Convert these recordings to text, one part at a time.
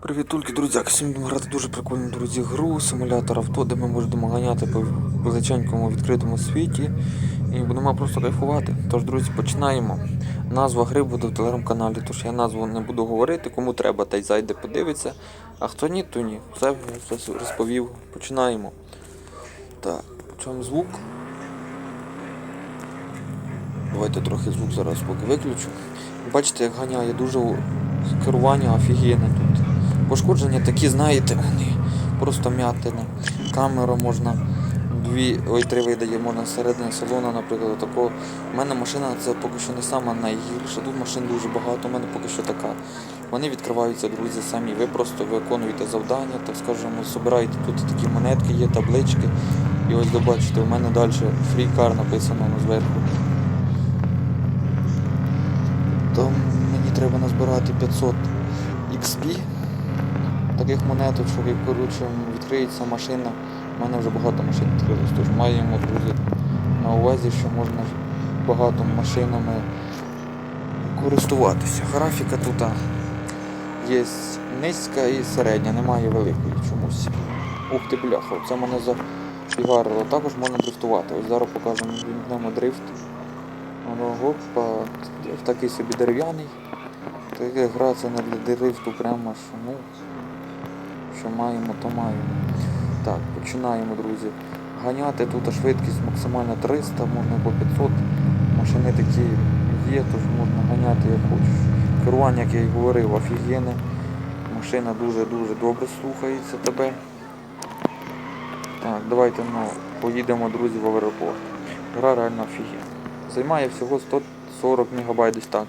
Привіт, тільки друзяки. Сьогодні будемо грати дуже прикольну друзі гру, симулятор авто, де ми можемо ганяти по величенькому відкритому світі і будемо просто кайфувати. Тож, друзі, починаємо. Назва гри буде в телеграм-каналі, тож я назву не буду говорити, кому треба, та й зайде подивиться. А хто ні, то ні. Все, все розповів. Починаємо. Так, чому звук? Давайте трохи звук зараз поки виключу. Бачите, як ганяє дуже керування офігенне тут. Пошкодження такі, знаєте, вони просто м'ятини. Камеру можна дві, ой, три видає, можна середини салону, наприклад, такого. У мене машина це поки що не сама найгірша. Тут машин дуже багато, у мене поки що така. Вони відкриваються, друзі, самі. Ви просто виконуєте завдання, так скажемо, збираєте тут такі монетки, є таблички. І ось добачите, у мене далі car написано зверху. То мені треба назбирати 500 XP таких монеток, що як коротше, відкриється машина. У мене вже багато машин відкрилось, тож маємо друзі на увазі, що можна багато машинами користуватися. Графіка тут є низька і середня, немає великої чомусь. Ух ти бляха, це мене запігарило. Також можна дрифтувати. Ось зараз покажемо, вімкнемо дрифт. Гопа, такий собі дерев'яний. Така гра це не для дрифту прямо що ну. Що маємо, то маємо. Так, починаємо, друзі. Ганяти тут швидкість максимально 300, можна по 500. Машини такі є, тож можна ганяти як хочеш. Керування, як я й говорив, офігенне. Машина дуже-дуже добре слухається тебе. Так, давайте ну, поїдемо, друзі, в аеропорт. Гра реально офігенна. Займає всього 140 МБ десь так.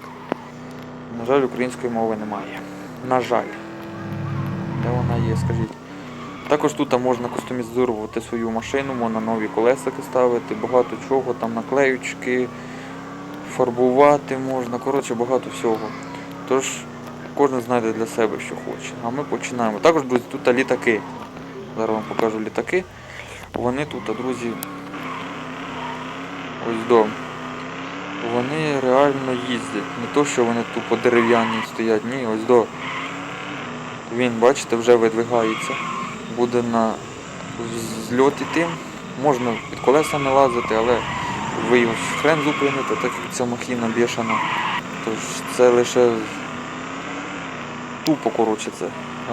На жаль, української мови немає. На жаль. Де вона є, скажіть. Також тут можна кустомізувати свою машину, можна нові колесики ставити, багато чого, там наклеючки, фарбувати можна, коротше, багато всього. Тож кожен знайде для себе, що хоче. А ми починаємо. Також, друзі, тут літаки. Зараз вам покажу літаки. Вони тут, друзі, ось до. Вони реально їздять. Не то, що вони тупо дерев'яні стоять, ні, ось до. Він, бачите, вже видвигається. Буде на зльот іти. Можна під колесами лазити, але ви його хрен зупините, так як ця махіна бішана. Тож це лише тупо коротше це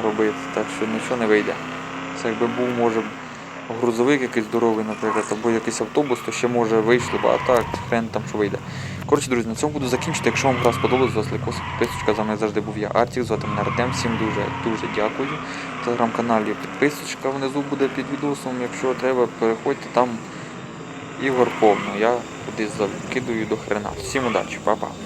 робити, так що нічого не вийде. Це якби був, може, грузовик якийсь здоровий, наприклад, або якийсь автобус, то ще може вийшло б, а так хрен там що вийде. Коротше, друзі, на цьому буду закінчити. Якщо вам з вас лайкос, підписочка, за мною завжди був я Артік, звати мене Артем. Всім дуже дуже дякую. В телеграм-каналі підписочка внизу буде під відосом. Якщо треба, переходьте там Ігор повно. Я кудись закидую до хрена. Всім удачі, па-па.